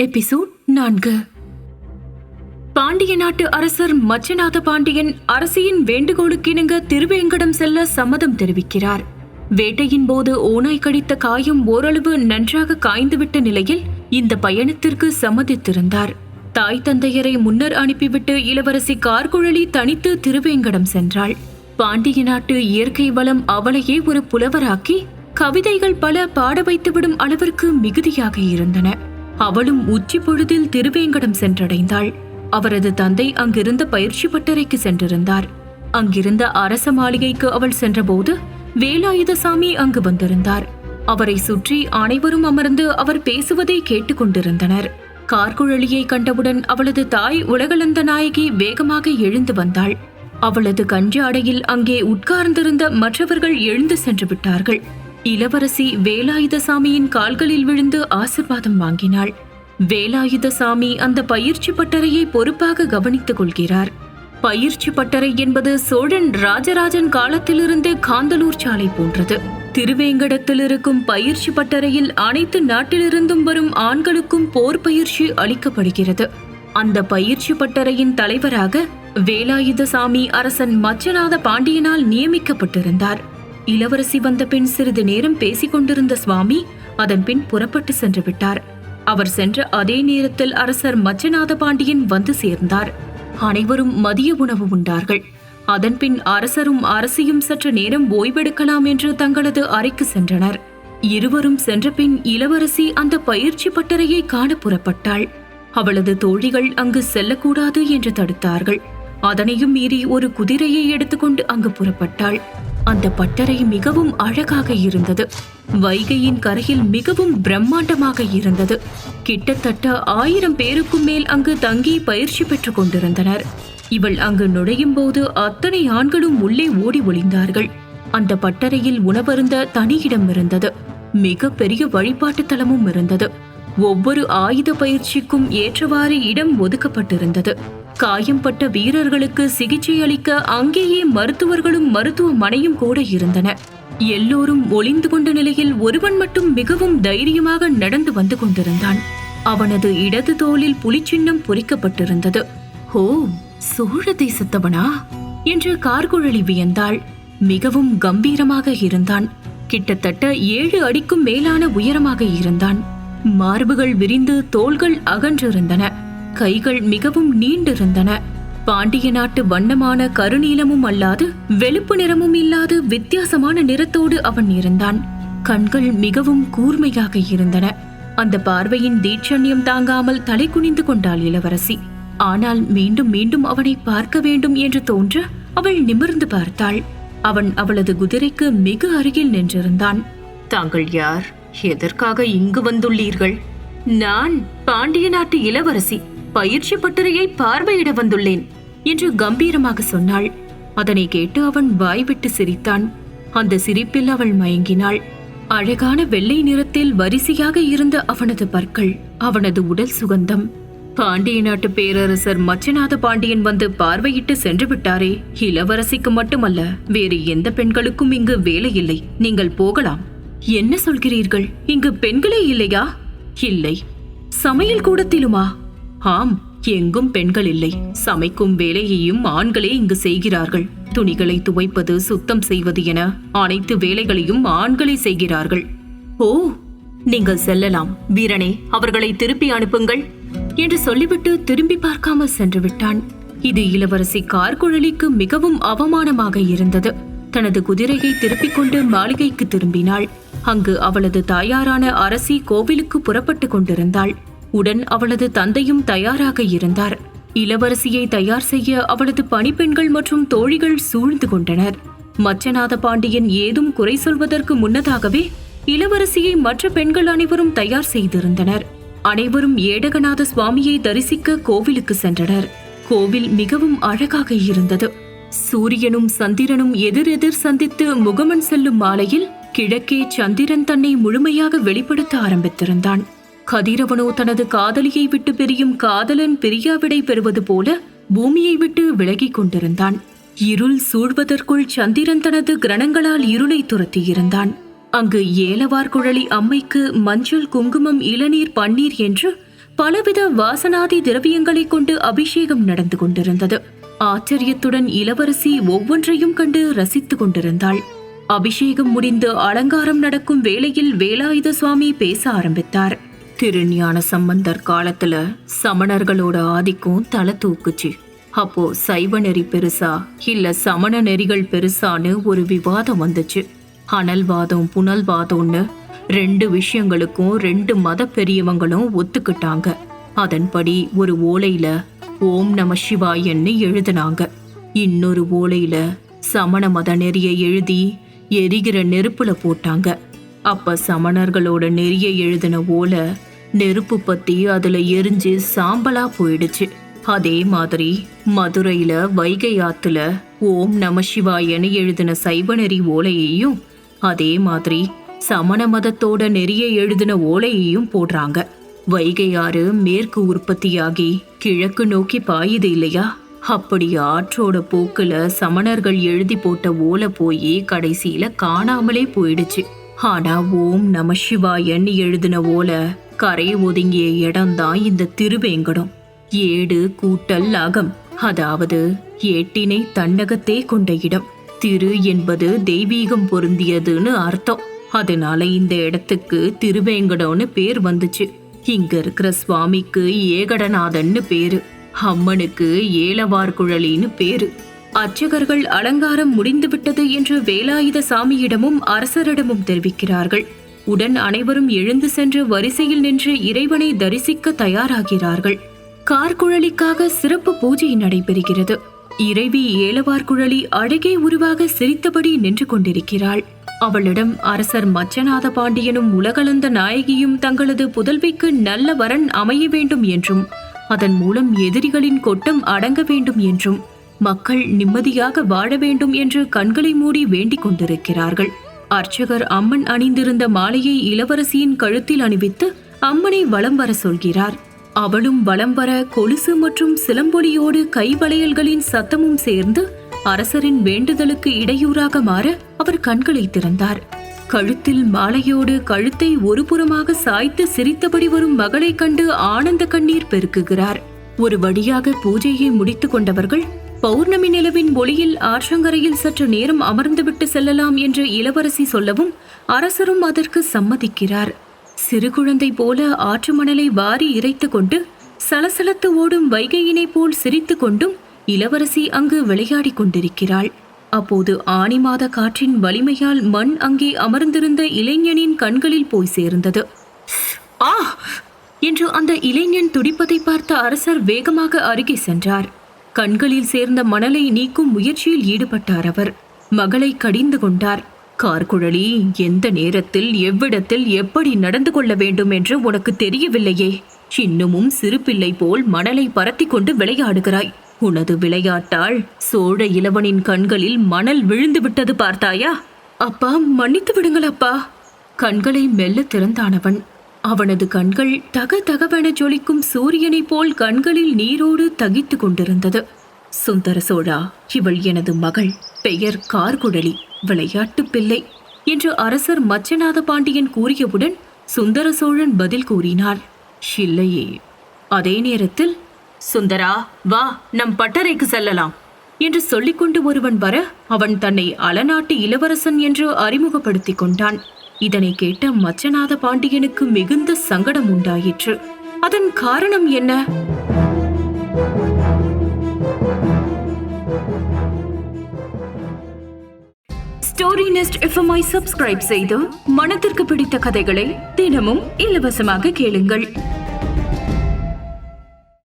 Episode நான்கு. பாண்டிய நாட்டு அரசர் மச்சநாத பாண்டியன் அரசியின் வேண்டுகோளுக்கிணங்க திருவேங்கடம் செல்ல சம்மதம் தெரிவிக்கிறார். வேட்டையின் போது ஓநாய் கடித்த காயம் ஓரளவு நன்றாக காய்ந்துவிட்ட நிலையில் இந்த பயணத்திற்கு சம்மதித்திருந்தார். தாய் தந்தையரை முன்னர் அனுப்பிவிட்டு இளவரசி கார்குழலி தனித்து திருவேங்கடம் சென்றாள். பாண்டிய நாட்டு இயற்கை வளம் அவளையே ஒரு புலவராக்கி கவிதைகள் பல பாட வைத்துவிடும் அளவிற்கு மிகுதியாக இருந்தன. அவளும் உச்சி பொழுதில் திருவேங்கடம் சென்றடைந்தாள். அவரது தந்தை அங்கிருந்த பயிற்சி பட்டறைக்கு சென்றிருந்தார். அங்கிருந்த அரச மாளிகைக்கு அவள் சென்றபோது வேலாயுதசாமி அங்கு வந்திருந்தார். அவரை சுற்றி அனைவரும் அமர்ந்து அவர் பேசுவதை கேட்டுக்கொண்டிருந்தனர். கார்குழலியை கண்டவுடன் அவளது தாய் உலகளந்த நாயகி வேகமாக எழுந்து வந்தாள். அவளது கஞ்சாடையில் அங்கே உட்கார்ந்திருந்த மற்றவர்கள் எழுந்து சென்று விட்டார்கள். இளவரசி வேலாயுதசாமியின் கால்களில் விழுந்து ஆசிர்வாதம் வாங்கினாள். வேலாயுதசாமி அந்த பயிற்சி பட்டறையை பொறுப்பாக கவனித்துக் கொள்கிறார். பயிற்சி பட்டறை என்பது சோழன் ராஜராஜன் காலத்திலிருந்து காந்தலூர் சாலை போன்றது. திருவேங்கடத்தில் இருக்கும் பயிற்சி பட்டறையில் அனைத்து நாட்டிலிருந்தும் வரும் ஆண்களுக்கும் போர் பயிற்சி அளிக்கப்படுகிறது. அந்த பயிற்சி பட்டறையின் தலைவராக வேலாயுதசாமி அரசன் மச்சநாத பாண்டியனால் நியமிக்கப்பட்டிருந்தார். இளவரசி வந்த பின் சிறிது நேரம் பேசிக் கொண்டிருந்த சுவாமி அதன் பின் புறப்பட்டு சென்று விட்டார். அவர் சென்ற அதே நேரத்தில் அரசர் மச்சநாத பாண்டியன் வந்து சேர்ந்தார். அனைவரும் மதிய உணவு உண்டார்கள். அதன்பின் அரசரும் அரசியும் சற்று நேரம் ஓய்வெடுக்கலாம் என்று தங்களது அறைக்கு சென்றனர். இருவரும் சென்றபின் இளவரசி அந்த பயிற்சி பட்டறையை காண புறப்பட்டாள். அவளது தோழிகள் அங்கு செல்லக்கூடாது என்று தடுத்தார்கள். அதனையும் மீறி ஒரு குதிரையை எடுத்துக்கொண்டு அங்கு புறப்பட்டாள். அந்த பட்டறை மிகவும் அழகாக இருந்தது. வைகையின் கரையில் மிகவும் பிரம்மாண்டமாக இருந்தது. கிட்டத்தட்ட ஆயிரம் பேருக்கும் மேல் அங்கு தங்கி பயிற்சி பெற்றுக் கொண்டிருந்தனர். இவள் அங்கு நுழையும் போது அத்தனை ஆண்களும் உள்ளே ஓடி ஒளிந்தார்கள். அந்த பட்டறையில் உணவருந்த தனி இடம் இருந்தது. மிக பெரிய வழிபாட்டு தலமும் இருந்தது. ஒவ்வொரு ஆயுத பயிற்சிக்கும் ஏற்றவாறு இடம் ஒதுக்கப்பட்டிருந்தது. காயம்பட்ட வீரர்களுக்கு சிகிச்சை அளிக்க அங்கேயே மருத்துவர்களும் மருத்துவமனையும் கூட இருந்தன. எல்லோரும் ஒளிந்து கொண்ட நிலையில் ஒருவன் மட்டும் மிகவும் தைரியமாக நடந்து வந்து கொண்டிருந்தான். அவனது இடது தோளில் புலிச்சின்னம் பொறிக்கப்பட்டிருந்தது. ஹோ சோழ தேசத்தவனா? என்று கார்குழலி வியந்தாள். மிகவும் கம்பீரமாக இருந்தான். கிட்டத்தட்ட ஏழு அடிக்கும் மேலான உயரமாக இருந்தான். மார்புகள் விரிந்து தோள்கள் அகன்றிருந்தன. கைகள் மிகவும் நீண்டிருந்தன. பாண்டிய நாட்டு வண்ணமான கருநீலமும் அல்லாது வெளுப்பு நிறமும் இல்லாது வித்தியாசமான நிறத்தோடு அவன் இருந்தான். கண்கள் மிகவும் கூர்மையாக இருந்தன. அந்த பார்வையின் தீட்சண்யம் தாங்காமல் தலை குனிந்து கொண்டாள் இளவரசி. ஆனால் மீண்டும் மீண்டும் அவனை பார்க்க வேண்டும் என்று தோன்ற அவள் நிமிர்ந்து பார்த்தாள். அவன் அவளது குதிரைக்கு மிக அருகில் நின்றிருந்தான். தாங்கள் யார்? எதற்காக இங்கு வந்துள்ளீர்கள்? நான் பாண்டிய நாட்டு இளவரசி. பயிற்சி பட்டறையை பார்வையிட வந்துள்ளேன் என்று கம்பீரமாக சொன்னாள். அதனை கேட்டு அவன் வாய்விட்டு சிரித்தான். அந்த சிரிப்பில் அவள் மயங்கினாள். அழகான வெள்ளை நிறத்தில் வரிசையாக இருந்த அவனது பற்கள் அவனது உடல் சுகந்தம். பாண்டிய நாட்டு பேரரசர் மச்சநாத பாண்டியன் வந்து பார்வையிட்டு சென்று விட்டாரே. இளவரசிக்கு மட்டுமல்ல வேறு எந்த பெண்களுக்கும் இங்கு வேலை இல்லை. நீங்கள் போகலாம். என்ன சொல்கிறீர்கள்? இங்கு பெண்களே இல்லையா? இல்லை. சமையல் கூடத்திலுமா? ஆம் எங்கும் பெண்கள் இல்லை. சமைக்கும் வேலையையும் ஆண்களே இங்கு செய்கிறார்கள். துணிகளை துவைப்பது சுத்தம் செய்வது என அனைத்து வேலைகளையும் ஆண்களே செய்கிறார்கள். ஓ நீங்கள் செல்லலாம். வீரனே அவர்களை திருப்பி அனுப்புங்கள் என்று சொல்லிவிட்டு திரும்பி பார்க்காமல் சென்று விட்டான் இது இளவரசி கார்குழலிக்கு மிகவும் அவமானமாக இருந்தது. தனது குதிரையை திருப்பிக் கொண்டு மாளிகைக்கு திரும்பினாள். அங்கு அவளது தாயாரான அரசி கோவிலுக்கு புறப்பட்டு கொண்டிருந்தாள். உடன் அவளது தந்தையும் தயாராக இருந்தார். இளவரசியை தயார் செய்ய அவளது பணிப்பெண்கள் மற்றும் தோழிகள் சூழ்ந்து கொண்டனர். மச்சநாத பாண்டியன் ஏதும் குறை சொல்வதற்கு முன்னதாகவே இளவரசியை மற்ற பெண்கள் அனைவரும் தயார் செய்திருந்தனர். அனைவரும் ஏடகநாத சுவாமியை தரிசிக்க கோவிலுக்கு சென்றனர். கோவில் மிகவும் அழகாக இருந்தது. சூரியனும் சந்திரனும் எதிரெதிர் சந்தித்து முகமன் செல்லும் மாலையில் கிழக்கே சந்திரன் தன்னை முழுமையாக வெளிப்படுத்த ஆரம்பித்திருந்தான். கதிரவனோ தனது காதலியை விட்டு பிரியும் காதலன் பிரியாவிடை பெறுவது போல பூமியை விட்டு விலகிக் கொண்டிருந்தான். இருள் சூழ்வதற்குள் சந்திரன் தனது கிரணங்களால் இருளை துரத்தியிருந்தான். அங்கு ஏலவார் குழலி அம்மைக்கு மஞ்சள் குங்குமம் இளநீர் பன்னீர் என்று பலவித வாசனாதி திரவியங்களைக் கொண்டு அபிஷேகம் நடந்து கொண்டிருந்தது. ஆச்சரியத்துடன் இளவரசி ஒவ்வொன்றையும் கண்டு ரசித்துக் கொண்டிருந்தாள். அபிஷேகம் முடிந்து அலங்காரம் நடக்கும் வேளையில் வேலாயுத சுவாமி பேச ஆரம்பித்தார். திருஞான சம்பந்தர் காலத்துல சமணர்களோட ஆதிக்கம் தலை தூக்குச்சு. அப்போ சைவ நெறி பெருசா இல்ல சமண நெறிகள் பெருசான்னு ஒரு விவாதம் வந்துச்சு. அனல்வாதம் புனல்வாதம்னு ரெண்டு விஷயங்களுக்கும் ரெண்டு மத பெரியவங்களும் ஒத்துக்கிட்டாங்க. அதன்படி ஒரு ஓலையில ஓம் நம சிவாயன்னு எழுதினாங்க. இன்னொரு ஓலையில சமண மத நெறியை எழுதி எரிகிற நெருப்புல போட்டாங்க. அப்ப சமணர்களோட நெறிய எழுதின ஓலை நெருப்பு பத்தி அதுல எரிஞ்சு சாம்பலா போயிடுச்சு. அதே மாதிரி மதுரையில வைகை ஆத்துல ஓம் நம சிவாயன்னு எழுதின சைவநெறி ஓலையையும் அதே மாதிரி சமண மதத்தோட நெறிய எழுதின ஓலையையும் போடுறாங்க. வைகை ஆறு மேற்கு உற்பத்தியாகி கிழக்கு நோக்கி பாயுது இல்லையா? அப்படி ஆற்றோட போக்குல சமணர்கள் எழுதி போட்ட ஓலை போய் கடைசியில காணாமலே போயிடுச்சு. ஆனா ஓம் நம சிவாயன்னு எழுதின ஓலை கரை ஒதுங்கிய இடம்தான் இந்த திருவேங்கடம். ஏடு கூட்டல் அகம். அதாவது ஏட்டினை தன்னகத்தே கொண்ட இடம். திரு என்பது தெய்வீகம் பொருந்தியதுன்னு அர்த்தம். அதனால இந்த இடத்துக்கு திருவேங்கடம்னு பேர் வந்துச்சு. இங்க இருக்கிற சுவாமிக்கு ஏகடநாதன்னு பேரு. அம்மனுக்கு ஏலவார்குழலின்னு பேரு. அர்ச்சகர்கள் அலங்காரம் முடிந்துவிட்டது என்று வேலாயுத சாமியிடமும் அரசரிடமும் தெரிவிக்கிறார்கள். உடன் அனைவரும் எழுந்து சென்று வரிசையில் நின்று இறைவனை தரிசிக்க தயாராகிறார்கள். கார்குழலிக்காக சிறப்பு பூஜை நடைபெறுகிறது. இறைவி ஏலவார்குழலி அழகே உருவாக சிரித்தபடி நின்று கொண்டிருக்கிறாள். அவளிடம் அரசர் மச்சநாத பாண்டியனும் உலகளந்த நாயகியும் தங்களது புதல்விக்கு நல்ல வரன் அமைய வேண்டும் என்றும் அதன் மூலம் எதிரிகளின் கொட்டம் அடங்க வேண்டும் என்றும் மக்கள் நிம்மதியாக வாழ வேண்டும் என்று கண்களை மூடி வேண்டிக் கொண்டிருக்கிறார்கள். அர்ச்சகர் அம்மன் அணிந்திருந்த மாலையை இளவரசியின் கழுத்தில் அணிவித்து அம்மனை வலம் வர சொல்கிறார். அவளும் வலம் வர கொலுசு மற்றும் சிலம்பொலியோடு கைவளையல்களின் சத்தமும் சேர்ந்து அரசரின் வேண்டுதலுக்கு இடையூறாக மாற அவர் கண்களை திறந்தார். கழுத்தில் மாலையோடு கழுத்தை ஒருபுறமாக சாய்த்து சிரித்தபடி வரும் மகளைக் கண்டு ஆனந்த கண்ணீர் பெருக்குகிறார். ஒரு வழியாக பூஜையை முடித்துக் கொண்டவர்கள் பௌர்ணமி நிலவின் ஒளியில் ஆற்றங்கரையில் சற்று நேரம் அமர்ந்துவிட்டு செல்லலாம் என்று இளவரசி சொல்லவும் அரசரும் அதற்கு சம்மதிக்கிறார். சிறு குழந்தை போல ஆற்று மணலை வாரி இறைத்து கொண்டு சலசலத்து ஓடும் வைகையினை போல் சிரித்து கொண்டும் இளவரசி அங்கு விளையாடிக் கொண்டிருக்கிறாள். அப்போது ஆனி மாத காற்றின் வலிமையால் மண் அங்கே அமர்ந்திருந்த இளைஞனின் கண்களில் போய் சேர்ந்தது. ஆ! என்று அந்த இளைஞன் துடிப்பதை பார்த்த அரசர் வேகமாக அருகே சென்றார். கண்களில் சேர்ந்த மணலை நீக்கும் முயற்சியில் ஈடுபட்டார் அவர். மகளை கடிந்து கொண்டார். கார்குழலி எந்த நேரத்தில் எவ்விடத்தில் எப்படி நடந்து கொள்ள வேண்டும் என்று உனக்கு தெரியவில்லையே. இன்னமும் சிறு பிள்ளை போல் மணலை பரத்தி கொண்டு விளையாடுகிறாய். உனது விளையாட்டால் சோழ இளவனின் கண்களில் மணல் விழுந்து விட்டது பார்த்தாயா? அப்பா மன்னித்து விடுங்கள் அப்பா. கண்களை மெல்ல திறந்தானவன். அவனது கண்கள் தக தகவென ஜொலிக்கும் சூரியனைப் போல் கண்களில் நீரோடு தகித்துக் கொண்டிருந்தது. சுந்தர சோழா இவள் எனது மகள். பெயர் கார்குடலி. விளையாட்டு பிள்ளை என்று அரசர் மச்சநாத பாண்டியன் கூறியவுடன் சுந்தர சோழன் பதில் கூறினார். இல்லையே. அதே நேரத்தில் சுந்தரா வா நம் பட்டறைக்கு செல்லலாம் என்று சொல்லிக்கொண்டு ஒருவன் வர அவன் தன்னை அலநாட்டு இளவரசன் என்று அறிமுகப்படுத்திக் கொண்டான். இதனை கேட்ட மச்சநாத பாண்டியனுக்கு மிகுந்த சங்கடம் உண்டாயிற்று. அதன் காரணம் என்ன? ஸ்டோரி நெஸ்ட் எஃப்எம்ஐ சப்ஸ்கிரைப் செய்து மனத்திற்கு பிடித்த கதைகளை தினமும் இலவசமாக கேளுங்கள்.